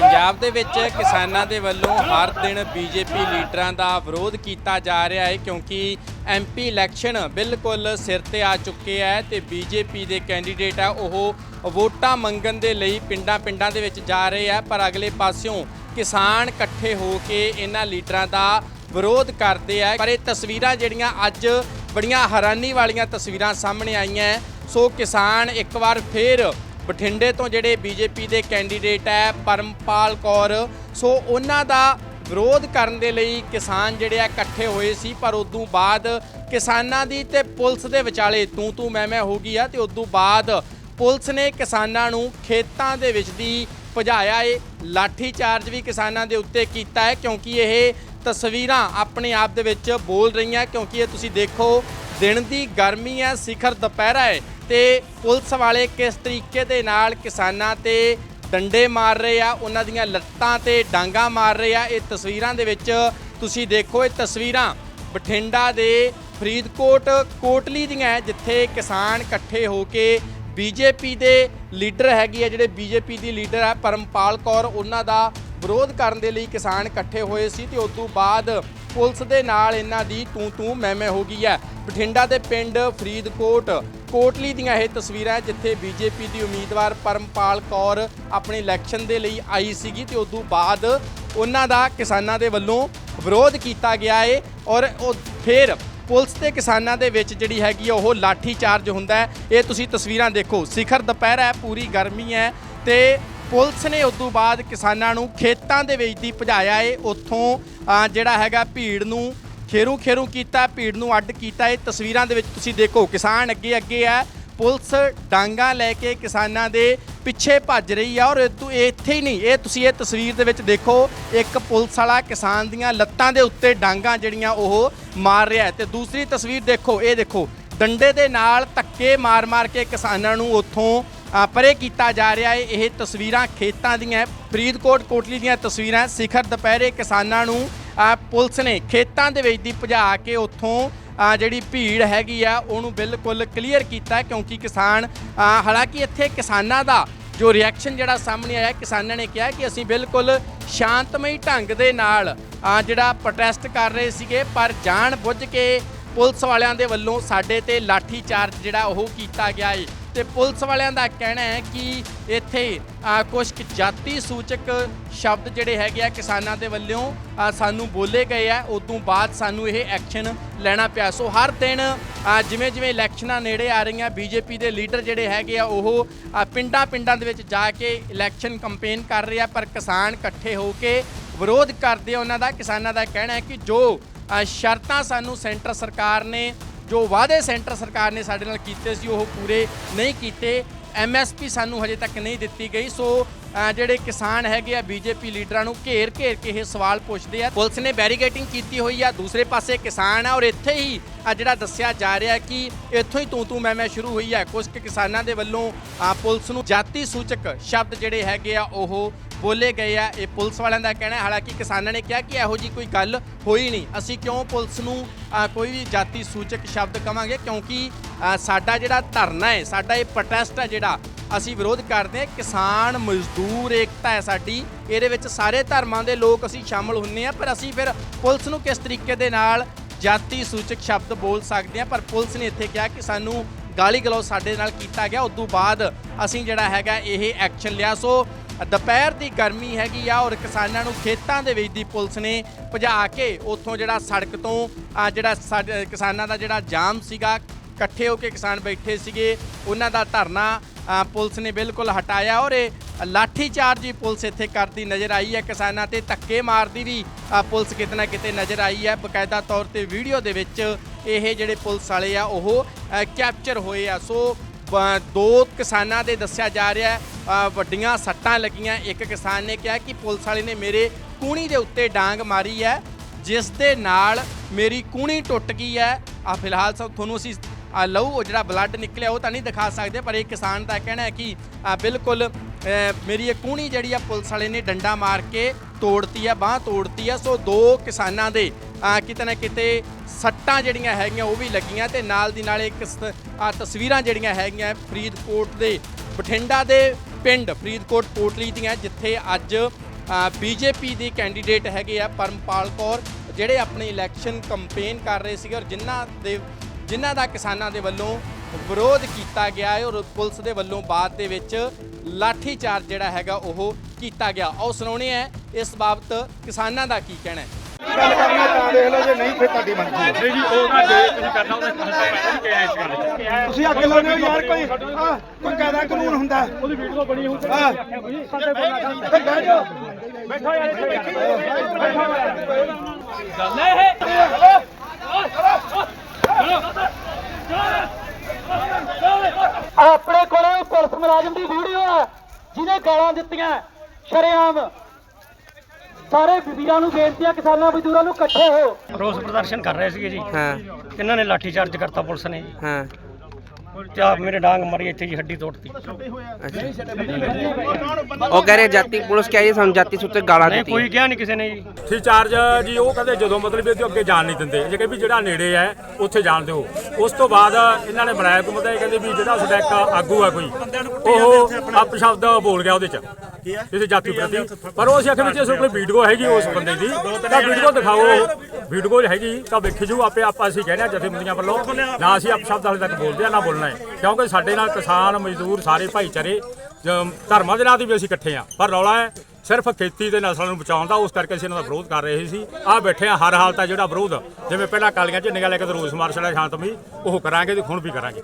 ਪੰਜਾਬ ਦੇ ਵਿੱਚ ਕਿਸਾਨਾਂ ਦੇ ਵੱਲੋਂ ਹਰ ਦਿਨ ਬੀਜੇਪੀ ਲੀਡਰਾਂ ਦਾ ਵਿਰੋਧ ਕੀਤਾ ਜਾ ਰਿਹਾ ਹੈ ਕਿਉਂਕਿ ਐਮਪੀ ਇਲੈਕਸ਼ਨ ਬਿਲਕੁਲ ਸਿਰ ਤੇ ਆ ਚੁੱਕੇ ਹੈ ਤੇ ਬੀਜੇਪੀ ਦੇ ਕੈਂਡੀਡੇਟ ਆ, ਉਹ ਵੋਟਾਂ ਮੰਗਣ ਦੇ ਲਈ ਪਿੰਡਾਂ-ਪਿੰਡਾਂ ਦੇ ਵਿੱਚ ਜਾ ਰਹੇ ਆ, ਪਰ ਅਗਲੇ ਪਾਸਿਓਂ ਕਿਸਾਨ ਇਕੱਠੇ ਹੋ ਕੇ ਇਹਨਾਂ ਲੀਡਰਾਂ ਦਾ ਵਿਰੋਧ ਕਰਦੇ ਆ। ਪਰ ਇਹ ਤਸਵੀਰਾਂ ਜਿਹੜੀਆਂ ਅੱਜ ਬੜੀਆਂ ਹੈਰਾਨੀ ਵਾਲੀਆਂ ਤਸਵੀਰਾਂ ਸਾਹਮਣੇ ਆਈਆਂ ਸੋ ਕਿਸਾਨ ਇੱਕ ਵਾਰ ਫੇਰ ਬਠਿੰਡੇ ਤੋਂ ਜਿਹੜੇ ਬੀਜੇਪੀ ਦੇ ਕੈਂਡੀਡੇਟ ਹੈ, ਪਰਮਪਾਲ ਕੌਰ। ਸੋ ਉਹਨਾਂ ਦਾ ਵਿਰੋਧ ਕਰਨ ਦੇ ਲਈ ਕਿਸਾਨ ਜਿਹੜੇ ਆ ਇਕੱਠੇ ਹੋਏ ਸੀ, ਪਰ ਉਦੋਂ ਬਾਅਦ ਕਿਸਾਨਾਂ ਦੀ ਤੇ ਪੁਲਿਸ ਦੇ ਵਿਚਾਲੇ ਤੂੰ ਤੂੰ ਮੈਂ ਮੈਂ ਹੋ ਗਈ ਆ, ਤੇ ਉਦੋਂ ਬਾਅਦ ਪੁਲਿਸ ਨੇ ਕਿਸਾਨਾਂ ਨੂੰ ਖੇਤਾਂ ਦੇ ਵਿੱਚ ਦੀ ਭਜਾਇਆ ਏ, ਲਾਠੀ ਚਾਰਜ ਵੀ ਕਿਸਾਨਾਂ ਦੇ ਉੱਤੇ ਕੀਤਾ ਹੈ ਕਿਉਂਕਿ ਇਹ ਤਸਵੀਰਾਂ ਆਪਣੇ ਆਪ ਦੇ ਵਿੱਚ ਬੋਲ ਰਹੀਆਂ, ਕਿਉਂਕਿ ਇਹ ਤੁਸੀਂ ਦੇਖੋ, ਦਿਨ ਦੀ ਗਰਮੀ ਹੈ, ਸਿਖਰ ਦੁਪਹਿਰਾ ਹੈ ਤੇ ਪੁਲਿਸ ਵਾਲੇ ਕਿਸ ਤਰੀਕੇ ਦੇ ਨਾਲ ਕਿਸਾਨਾਂ ਤੇ ਡੰਡੇ ਮਾਰ ਰਹੇ ਆ ਉਹਨਾਂ ਦੀਆਂ ਲੱਤਾਂ ਤੇ ਡਾਂਗਾ ਮਾਰ ਰਹੇ ਆ ਇਹ ਤਸਵੀਰਾਂ ਦੇ ਵਿੱਚ ਤੁਸੀਂ ਦੇਖੋ ਇਹ ਤਸਵੀਰਾਂ ਬਠਿੰਡਾ ਦੇ ਫਰੀਦਕੋਟ ਕੋਟਲੀ ਦੀਆਂ ਹੈ, ਜਿੱਥੇ ਕਿਸਾਨ ਇਕੱਠੇ ਹੋ ਕੇ ਬੀਜੇਪੀ ਦੇ ਲੀਡਰ ਹੈਗੀ ਹੈ ਜਿਹੜੇ ਬੀਜੇਪੀ ਦੀ ਲੀਡਰ ਹੈ ਪਰਮਪਾਲ ਕੌਰ ਉਹਨਾਂ ਦਾ ਵਿਰੋਧ ਕਰਨ ਦੇ ਲਈ ਕਿਸਾਨ ਇਕੱਠੇ ਹੋਏ ਸੀ ਤੇ ਉਸ ਤੋਂ ਬਾਅਦ ਪੁਲਿਸ ਦੇ ਨਾਲ ਇਹਨਾਂ ਦੀ ਤੂੰ ਤੂੰ ਮੈਂ ਮੈਂ ਹੋ ਗਈ ਹੈ। ਬਠਿੰਡਾ ਦੇ ਪਿੰਡ ਫਰੀਦਕੋਟ ਕੋਟਲੀ ਦੀਆਂ ਇਹ ਤਸਵੀਰਾਂ ਹੈ, ਜਿੱਥੇ ਬੀਜੇਪੀ ਦੀ ਉਮੀਦਵਾਰ ਪਰਮਪਾਲ ਕੌਰ ਆਪਣੇ ਇਲੈਕਸ਼ਨ ਦੇ ਲਈ ਆਈ ਸੀਗੀ ਤੇ ਉਸ ਤੋਂ ਬਾਅਦ ਉਹਨਾਂ ਦਾ ਕਿਸਾਨਾਂ ਦੇ ਵੱਲੋਂ ਵਿਰੋਧ ਕੀਤਾ ਗਿਆ ਏ ਔਰ ਉਹ ਫਿਰ ਪੁਲਿਸ ਤੇ ਕਿਸਾਨਾਂ ਦੇ ਵਿੱਚ ਜਿਹੜੀ ਹੈਗੀ ਆ ਉਹ ਲਾਠੀ ਚਾਰਜ ਹੁੰਦਾ ਹੈ। ਇਹ ਤੁਸੀਂ ਤਸਵੀਰਾਂ ਦੇਖੋ ਸਿਖਰ ਦੁਪਹਿਰ ਹੈ ਪੂਰੀ ਗਰਮੀ ਹੈ ਤੇ ਪੁਲਿਸ ਨੇ ਉਸ ਤੋਂ ਬਾਅਦ ਕਿਸਾਨਾਂ ਨੂੰ ਖੇਤਾਂ ਦੇ ਵਿੱਚ ਦੀ ਭਜਾਇਆ ਏ। ਉੱਥੋਂ ਜਿਹੜਾ ਹੈਗਾ ਭੀੜ ਨੂੰ ਖੇਰੂ ਖੇਰੂ ਕੀਤਾ, ਭੀੜ ਨੂੰ ਅੱਡ ਕੀਤਾ। ਇਹ ਤਸਵੀਰਾਂ ਦੇ ਵਿੱਚ ਤੁਸੀਂ ਦੇਖੋ, ਕਿਸਾਨ ਅੱਗੇ ਅੱਗੇ ਹੈ ਪੁਲਿਸ ਡਾਂਗਾ ਲੈ ਕੇ ਕਿਸਾਨਾਂ ਦੇ ਪਿੱਛੇ ਭੱਜ ਰਹੀ ਆ ਔਰ ਇਹ ਤੋਂ ਇੱਥੇ ਹੀ ਨਹੀਂ, ਇਹ ਤੁਸੀਂ ਇਹ ਤਸਵੀਰ ਦੇ ਵਿੱਚ ਦੇਖੋ, ਇੱਕ ਪੁਲਿਸ ਵਾਲਾ ਕਿਸਾਨ ਦੀਆਂ ਲੱਤਾਂ ਦੇ ਉੱਤੇ ਡਾਂਗਾ ਜਿਹੜੀਆਂ ਉਹ ਮਾਰ ਰਿਹਾ ਹੈ। ਤੇ ਦੂਸਰੀ ਤਸਵੀਰ ਦੇਖੋ, ਇਹ ਦੇਖੋ, ਡੰਡੇ ਦੇ ਨਾਲ ਧੱਕੇ ਮਾਰ-ਮਾਰ ਕੇ ਕਿਸਾਨਾਂ ਨੂੰ ਉੱਥੋਂ ਪਰੇ ਕੀਤਾ ਜਾ ਰਿਹਾ ਹੈ। ਇਹ ਤਸਵੀਰਾਂ ਖੇਤਾਂ ਦੀਆਂ ਫਰੀਦਕੋਟ ਕੋਟਲੀ ਦੀਆਂ ਤਸਵੀਰਾਂ, ਸਿਖਰ ਦੁਪਹਿਰੇ ਕਿਸਾਨਾਂ ਨੂੰ ਪੁਲਿਸ ਨੇ ਖੇਤਾਂ ਦੇ ਵਿੱਚ ਦੀ ਭਜਾ ਕੇ ਉੱਥੋਂ ਜਿਹੜੀ ਭੀੜ ਹੈਗੀ ਆ, ਉਹਨੂੰ ਬਿਲਕੁਲ ਕਲੀਅਰ ਕੀਤਾ ਕਿਉਂਕਿ ਕਿਸਾਨ ਹਾਲਾਂਕਿ ਇੱਥੇ ਕਿਸਾਨਾਂ ਦਾ ਜੋ ਰਿਐਕਸ਼ਨ ਜਿਹੜਾ ਸਾਹਮਣੇ ਆਇਆ, ਕਿਸਾਨਾਂ ਨੇ ਕਿਹਾ ਕਿ ਅਸੀਂ ਬਿਲਕੁਲ ਸ਼ਾਂਤਮਈ ਢੰਗ ਦੇ ਨਾਲ ਜਿਹੜਾ ਪ੍ਰੋਟੈਸਟ ਕਰ ਰਹੇ ਸੀਗੇ, ਪਰ ਜਾਣ ਬੁੱਝ ਕੇ ਪੁਲਿਸ ਵਾਲਿਆਂ ਦੇ ਵੱਲੋਂ ਸਾਡੇ ਤੇ ਲਾਠੀ ਚਾਰਜ ਜਿਹੜਾ ਉਹ ਕੀਤਾ ਗਿਆ ਏ। ਤੇ ਪੁਲਿਸ ਵਾਲਿਆਂ ਦਾ ਕਹਿਣਾ ਹੈ ਕਿ ਇੱਥੇ ਕੁਝ ਜਾਤੀ ਸੂਚਕ ਸ਼ਬਦ ਜਿਹੜੇ ਹੈਗੇ ਆ ਕਿਸਾਨਾਂ ਦੇ ਵੱਲੋਂ ਸਾਨੂੰ ਬੋਲੇ ਗਏ ਆ। ਉਦੋਂ ਬਾਅਦ ਸਾਨੂੰ ਇਹ ਐਕਸ਼ਨ ਲੈਣਾ ਪਿਆ। ਸੋ ਹਰ ਦਿਨ ਜਿਵੇਂ ਜਿਵੇਂ ਇਲੈਕਸ਼ਨਾਂ ਨੇੜੇ ਆ ਰਹੀਆਂ, ਬੀਜੇਪੀ ਦੇ ਲੀਡਰ ਜਿਹੜੇ ਹੈਗੇ ਆ, ਉਹ ਪਿੰਡਾਂ ਪਿੰਡਾਂ ਦੇ ਵਿੱਚ ਜਾ ਕੇ ਇਲੈਕਸ਼ਨ ਕੰਪੇਨ ਕਰ ਰਹੇ ਆ, ਪਰ ਕਿਸਾਨ ਇਕੱਠੇ ਹੋ ਕੇ ਵਿਰੋਧ ਕਰਦੇ ਆ। ਉਹਨਾਂ ਦਾ, ਕਿਸਾਨਾਂ ਦਾ ਕਹਿਣਾ ਹੈ ਕਿ ਜੋ ਸ਼ਰਤਾਂ ਸਾਨੂੰ ਸੈਂਟਰ ਸਰਕਾਰ ਨੇ ਜੋ ਵਾਅਦੇ ਸੈਂਟਰ ਸਰਕਾਰ ਨੇ ਸਾਡੇ ਨਾਲ ਕੀਤੇ ਸੀ, ਉਹ ਪੂਰੇ ਨਹੀਂ ਕੀਤੇ। ਐਮਐਸਪੀ ਸਾਨੂੰ ਹਜੇ ਤੱਕ ਨਹੀਂ ਦਿੱਤੀ ਗਈ। ਸੋ ਜਿਹੜੇ ਕਿਸਾਨ ਹੈਗੇ ਆ ਬੀਜੇਪੀ ਲੀਡਰਾਂ ਨੂੰ ਘੇਰ ਘੇਰ ਕੇ ਇਹ ਸਵਾਲ ਪੁੱਛਦੇ ਆ। ਪੁਲਿਸ ਨੇ ਬੈਰੀਕੇਟਿੰਗ ਕੀਤੀ ਹੋਈ ਆ, ਦੂਸਰੇ ਪਾਸੇ ਕਿਸਾਨ ਆ, ਔਰ ਇੱਥੇ ਹੀ ਆ ਜਿਹੜਾ ਦੱਸਿਆ ਜਾ ਰਿਹਾ ਕਿ ਇੱਥੋਂ ਹੀ ਤੂੰ ਤੂੰ ਮੈਂ ਮੈਂ ਸ਼ੁਰੂ ਹੋਈ ਹੈ ਕੁਝ ਕੁ ਕਿਸਾਨਾਂ ਦੇ ਵੱਲੋਂ ਪੁਲਿਸ ਨੂੰ ਜਾਤੀ ਸੂਚਕ ਸ਼ਬਦ ਜਿਹੜੇ ਹੈਗੇ ਆ, ਉਹ ਬੋਲੇ ਗਏ ਆ, ਇਹ ਪੁਲਿਸ ਵਾਲਿਆਂ ਦਾ ਕਹਿਣਾ ਹੈ। ਹਾਲਾਂਕਿ ਕਿਸਾਨਾਂ ਨੇ ਕਿਹਾ ਕਿ ਇਹੋ ਜੀ ਕੋਈ ਗੱਲ ਹੋਈ ਨਹੀਂ। ਅਸੀਂ ਕਿਉਂ ਪੁਲਿਸ ਨੂੰ ਕੋਈ ਵੀ ਜਾਤੀ ਸੂਚਕ ਸ਼ਬਦ ਕਵਾਂਗੇ? ਕਿਉਂਕਿ ਸਾਡਾ ਜਿਹੜਾ ਧਰਨਾ ਹੈ, ਸਾਡਾ ਇਹ ਪ੍ਰੋਟੈਸਟ ਹੈ ਜਿਹੜਾ, ਅਸੀਂ ਵਿਰੋਧ ਕਰਦੇ ਹਾਂ। ਕਿਸਾਨ ਮਜ਼ਦੂਰ ਏਕਤਾ ਹੈ ਸਾਡੀ। ਇਹਦੇ ਵਿੱਚ ਸਾਰੇ ਧਰਮਾਂ ਦੇ ਲੋਕ ਅਸੀਂ ਸ਼ਾਮਲ ਹੁੰਨੇ ਆ ਪਰ ਅਸੀਂ ਫਿਰ ਪੁਲਿਸ ਨੂੰ ਕਿਸ ਤਰੀਕੇ ਦੇ ਨਾਲ ਜਾਤੀ ਸੂਚਕ ਸ਼ਬਦ ਬੋਲ ਸਕਦੇ ਹਾਂ? ਪਰ ਪੁਲਿਸ ਨੇ ਇੱਥੇ ਕਿਹਾ ਕਿ ਸਾਨੂੰ ਗਾਲੀ ਗਲੌਜ ਸਾਡੇ ਨਾਲ ਕੀਤਾ ਗਿਆ। ਉਸ ਤੋਂ ਬਾਅਦ ਅਸੀਂ ਜਿਹੜਾ ਹੈਗਾ ਇਹ ਐਕਸ਼ਨ ਲਿਆ। ਸੋ ਦੁਪਹਿਰ ਦੀ ਗਰਮੀ ਹੈਗੀ ਆ ਔਰ ਕਿਸਾਨਾਂ ਨੂੰ ਖੇਤਾਂ ਦੇ ਵਿੱਚ ਦੀ ਪੁਲਿਸ ਨੇ ਭਜਾ ਕੇ ਉੱਥੋਂ ਜਿਹੜਾ ਸੜਕ ਤੋਂ ਜਿਹੜਾ ਸਾਡੇ ਕਿਸਾਨਾਂ ਦਾ ਜਿਹੜਾ ਜਾਮ ਸੀਗਾ, ਇਕੱਠੇ ਹੋ ਕੇ ਕਿਸਾਨ ਬੈਠੇ ਸੀਗੇ। ਉਹਨਾਂ ਦਾ ਧਰਨਾ ਪੁਲਿਸ ਨੇ ਬਿਲਕੁਲ ਹਟਾਇਆ ਔਰ ਇਹ ਲਾਠੀ ਚਾਰਜ ਵੀ ਪੁਲਿਸ ਇੱਥੇ ਕਰਦੀ ਨਜ਼ਰ ਆਈ ਹੈ। ਕਿਸਾਨਾਂ ਤੇ ਧੱਕੇ ਮਾਰਦੀ ਵੀ ਪੁਲਿਸ ਕਿਤੇ ਨਾ ਕਿਤੇ ਨਜ਼ਰ ਆਈ ਹੈ। ਬਕਾਇਦਾ ਤੌਰ ਤੇ ਵੀਡੀਓ ਦੇ ਵਿੱਚ ਇਹ ਜਿਹੜੇ ਪੁਲਿਸ ਵਾਲੇ ਆ, ਉਹ ਕੈਪਚਰ ਹੋਏ ਆ। ਸੋ ਦੋ ਕਿਸਾਨਾਂ ਦੇ ਦੱਸਿਆ ਜਾ ਰਿਹਾ ਵੱਡੀਆਂ ਸੱਟਾਂ ਲੱਗੀਆਂ। ਇੱਕ ਕਿਸਾਨ ਨੇ ਕਿਹਾ ਕਿ ਪੁਲਿਸ ਵਾਲੇ ਨੇ ਮੇਰੇ ਕੂਣੀ ਦੇ ਉੱਤੇ ਡਾਂਗ ਮਾਰੀ ਹੈ, ਜਿਸ ਦੇ ਨਾਲ ਮੇਰੀ ਕੂਣੀ ਟੁੱਟ ਗਈ ਹੈ। ਆ ਫਿਲਹਾਲ ਸਭ ਤੁਹਾਨੂੰ ਅਸੀਂ ਆ ਲਹੂ ਉਹ ਜਿਹੜਾ ਬਲੱਡ ਨਿਕਲਿਆ ਉਹ ਤਾਂ ਨਹੀਂ ਦਿਖਾ ਸਕਦੇ, ਪਰ ਇਹ ਕਿਸਾਨ ਦਾ ਕਹਿਣਾ ਹੈ ਕਿ ਬਿਲਕੁਲ ਮੇਰੀ ਇਹ ਕੂਣੀ ਜਿਹੜੀ ਆ, ਪੁਲਿਸ ਵਾਲੇ ਨੇ ਡੰਡਾ ਮਾਰ ਕੇ ਤੋੜਤੀ ਆ, ਬਾਹ ਤੋੜਤੀ ਆ, ਸੋ ਦੋ ਕਿਸਾਨਾਂ ਦੇ ਕਿਤੇ ਨਾ ਕਿਤੇ ਸੱਟਾਂ ਜਿਹੜੀਆਂ ਹੈਗੀਆਂ, ਉਹ ਵੀ ਲੱਗੀਆਂ ਤੇ ਨਾਲ ਦੀ ਨਾਲ ਇੱਕ ਆ ਤਸਵੀਰਾਂ ਜਿਹੜੀਆਂ ਹੈਗੀਆਂ ਫਰੀਦਕੋਟ ਦੇ ਬਠਿੰਡਾ ਦੇ ਪਿੰਡ, ਫਰੀਦਕੋਟ ਕੋਟਲੀ ਦੀਆਂ, ਜਿੱਥੇ ਅੱਜ ਬੀਜੇਪੀ ਦੀ ਕੈਂਡੀਡੇਟ ਹੈਗੇ ਆ ਪਰਮਪਾਲ ਕੌਰ, ਜਿਹੜੇ ਆਪਣੀ ਇਲੈਕਸ਼ਨ ਕੰਪੇਨ ਕਰ ਰਹੇ ਸੀਗੇ ਔਰ ਜਿਨ੍ਹਾਂ ਦੇ, ਜਿਨ੍ਹਾਂ ਦਾ ਕਿਸਾਨਾਂ ਦੇ ਵੱਲੋਂ ਵਿਰੋਧ ਕੀਤਾ ਗਿਆ ਹੈ ਔਰ ਪੁਲਿਸ ਦੇ ਵੱਲੋਂ ਬਾਅਦ ਦੇ ਵਿੱਚ ਲਾਠੀ ਚਾਰਜ ਜਿਹੜਾ ਹੈਗਾ ਉਹ ਕੀਤਾ ਗਿਆ। ਆਓ ਸੁਣਾਉਣੇ ਆ ਇਸ ਬਾਬਤ ਕਿਸਾਨਾਂ ਦਾ ਕੀ ਕਹਿਣਾ ਹੈ। ਗੱਲ ਕਰਨਾ ਤਾਂ ਦੇਖ ਲਓ ਜੇ ਨਹੀਂ ਫਿਰ ਤੁਹਾਡੀ ਮਰਜ਼ੀ ਹੈ। ਨਹੀਂ ਜੀ ਉਹ ਨਾ ਜੇ ਤੁਸੀਂ ਕਰਨਾ ਤਾਂ ਪਹਿਲਾਂ ਵੀ ਕਿਹਾ ਇਸ ਗੱਲ 'ਚ। ਤੁਸੀਂ ਅੱਗੇ ਲਾਉਂਦੇ ਹੋ ਯਾਰ ਕੋਈ ਕੋਈ ਕਾਇਦਾ ਕਾਨੂੰਨ ਹੁੰਦਾ ਉਹਦੀ ਵੀਡੀਓ ਬਣੀ ਹੋਊ ਤੇ ਹਾਂ। ਸਾਡੇ ਕੋਲ ਨਾ ਤੇ ਬਹਿ ਜਾਓ। ਬੈਠੋ ਯਾਰ ਇੱਥੇ ਬੈਠੋ। ਗੱਲ ਹੈ ਆਪਣੇ ਕੋਲੇ ਪੁਲਿਸ ਮੁਲਾਜ਼ਮ ਦੀ ਵੀਡੀਓ ਹੈ ਜਿਹਨੇ ਗਾਲਾਂ ਦਿੱਤੀਆਂ। ਸ਼ਰੇਆਮ। ਸਾਰੇ ਵੀਰਾਂ ਨੂੰ ਬੇਨਤੀ ਹੈ ਕਿਸਾਨਾਂ ਮਜ਼ਦੂਰਾਂ ਨੂੰ ਇਕੱਠੇ ਹੋ। ਰੋਸ ਪ੍ਰਦਰਸ਼ਨ ਕਰ ਰਹੇ ਸੀਗੇ ਜੀ। ਹਾਂ। ਇਹਨਾਂ ਨੇ ਲਾਠੀ ਚਾਰਜ ਕਰਤਾ ਪੁਲਿਸ ਨੇ ਜੀ। ਹਾਂ। ਆਪ ਮੇਰੇ ਡਾਂਗ ਮਾਰੀ ਇੱਥੇ ਜੀ ਹੱਡੀ ਤੋੜਤੀ। ਉਹ ਕਹਿ ਰਹੇ ਜਾਤੀ ਪੁਲਿਸ ਕਿਹਾ ਜੀ ਸਾਨੂੰ ਜਾਤੀ ਸੂਚਕ ਗਾਲਾਂ ਨਹੀਂ ਦਿੱਤੀਆਂ। ਕੋਈ ਕਿਹਾ ਨਹੀਂ ਕਿਸੇ ਨੇ ਜੀ। ਥੀ ਚਾਰਜ ਜੀ ਉਹ ਕਹਿੰਦੇ ਜਦੋਂ ਮਤਲਬ ਇਹ ਤੋਂ ਅੱਗੇ ਜਾਣ ਨਹੀਂ ਦਿੰਦੇ। ਜੇ ਕਿ ਵੀ ਜਿਹੜਾ ਨੇੜੇ ਹੈ ਉੱਥੇ ਜਾਣ ਦਿਓ। ਉਸ ਤੋਂ ਬਾਅਦ ਇਹਨਾਂ ਨੇ ਬਣਾਇਆ ਕੋਈ ਮਤਲਬ ਇਹ ਕਹਿੰਦੇ ਵੀ ਜਿਹੜਾ ਸਾਡਾ ਇੱਕ ਆਗੂ ਆ ਕੋਈ ਉਹ ਅਪ ਸ਼ਬਦ ਬੋਲ ਗਿਆ ਉਹਦੇ ਚ ਕਿਸੇ ਜਾਤੀ ਪ੍ਰਤੀ। ਪਰ ਉਹ ਅਸੀਂ ਆਖਿਆ ਵਿੱਚ ਇਸ ਕੋਈ ਵੀਡੀਓ ਹੈਗੀ ਉਸ ਬੰਦੇ ਦੀ। ਤਾਂ ਵੀਡੀਓ ਦਿਖਾਓ। ਵੀਡੀਓ ਹੈਗੀ ਤਾਂ ਵੇਖੀ ਜੂ ਆਪੇ ਆਪਾਂ ਅਸੀਂ ਕਹਿੰਦੇ ਆ ਜਥੇਬੰਦੀਆਂ ਵੱਲੋਂ। ਨਾ ਅਸੀਂ ਅਪ ਸ਼ਬਦ ਹਾਲੇ ਤੱਕ ਬੋਲਦੇ ਆ ਨਾ ਬੋਲਣਾ ਹੈ। ਕਿਉਂਕਿ ਸਾਡੇ ਨਾਲ ਕਿਸਾਨ, ਮਜ਼ਦੂਰ ਸਾਰੇ ਭਾਈਚਾਰੇ, ਜ- ਧਰਮਾਂ ਦੇ ਨਾਂ ਤੇ ਵੀ ਅਸੀਂ ਇਕੱਠੇ ਆ ਪਰ ਰੌਲਾ ਹੈ, ਸਿਰਫ ਖੇਤੀ ਦੇ ਨਸਲਾਂ ਨੂੰ ਬਚਾਉਣ ਦਾ, ਉਸ ਕਰਕੇ ਅਸੀਂ ਇਹਨਾਂ ਦਾ ਵਿਰੋਧ ਕਰ ਰਹੇ ਸੀ। ਆ ਬੈਠੇ ਆ, ਹਰ ਹਾਲਤ ਆ ਜਿਹੜਾ ਵਿਰੋਧ ਜਿਵੇਂ ਪਹਿਲਾਂ ਕਾਲੀਆਂ ਝੰਡੀਆਂ ਲੈ ਕੇ ਤੇ ਰੋਸ ਮਾਰਚ ਵਾਲਾ ਸ਼ਾਂਤਮਈ, ਉਹ ਕਰਾਂਗੇ ਤੇ ਹੁਣ ਵੀ ਕਰਾਂਗੇ।